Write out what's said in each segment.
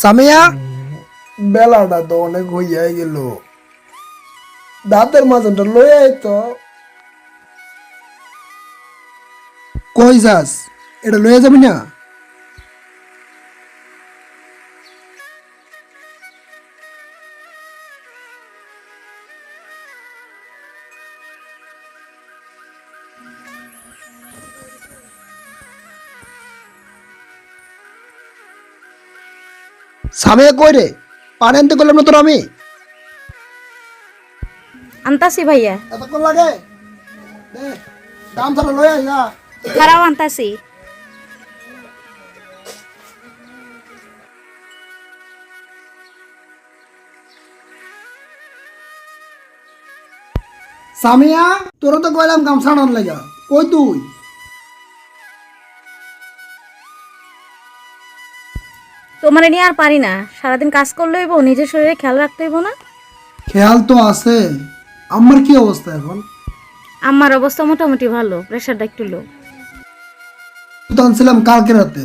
সামিয়া? বেলাটা তো অনেক হইয়া গেল। দাঁতের মাঝনটা লয়ে তো কই যাস? এটা লয়ে যাবি না? সামিয়া কই রে? পানি আনতে করলাম না তোর আমি? আনতাছি ভাইয়া। এতক্ষণ লাগে? দে দাম ছাড়া লয়ে আয় না। খারাপ আনতাছি। সামিয়া তোর তো কইলাম গামছা আনার লাগা। কই তুই? তোমার নিয়ে আর পারি না। সারাদিন কাজ করলে হইব নিজের শরীরে খেয়াল রাখতে হইব না। খেয়াল তো আছে। আমার কি অবস্থা এখন? আমার অবস্থা মোটামুটি ভালো প্রেশারটা একটু লো তো আনছিলাম কালকে রাতে।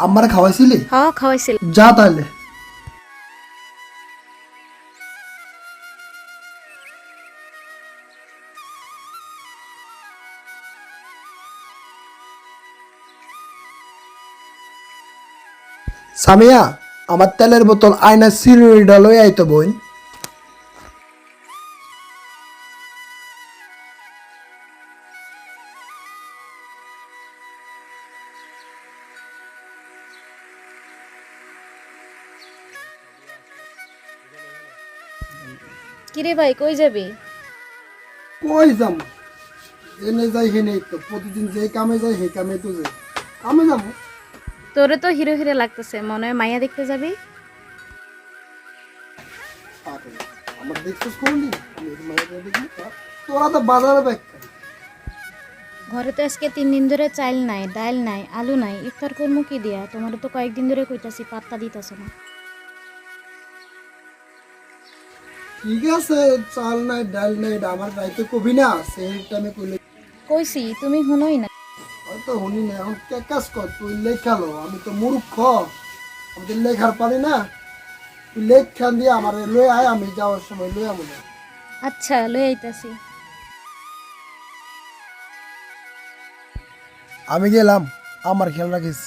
আমারে খাওয়াইছিলি? হ্যাঁ খাওয়াইছিল যা তাহলে সামিয়া আমার তেলের বোতল আয়না সিরুইডা লই আইতো বোন। কিরে ভাই কই যাবি? কই যাম? এনে যাই হেনে তো। প্রতিদিন যে কামে যাই সেই কামে তো যাই। কামে যাব? তোরে তো হিরো হিরো লাগতেছে মনে হয় মাইয়া দেখতে যাবি। আমার দেখছিস কোনদিন আমি এই মায়ের দেখি তোরা তো বাজারে ব্যাগ ঘরে তো আজকে তিন দিন ধরে চাইল নাই ডাল নাই আলু নাই ইফতার করব কি দিয়া? তোমার তো কয়েকদিন ধরে কইতাছি পাত্তা দিতেছ না। ঠিক আছে চাল নাই ডাল নাই আমার রাইতে কবি না সেই টাইমে কইলে কইছি তুমি শুনোই না। হয়তো শুনি না এখন কে কাজ কর? তুই লেখালো আমি তো মূর্খ। আমি তো লেখার পারি না। তুই লেখান দিয়ে আমার লয়ে আয় আমি যাওয়ার সময় লয়ে আমি আচ্ছা লয়ে আইতাছি। আমি গেলাম। আমার খেয়াল রাখিস।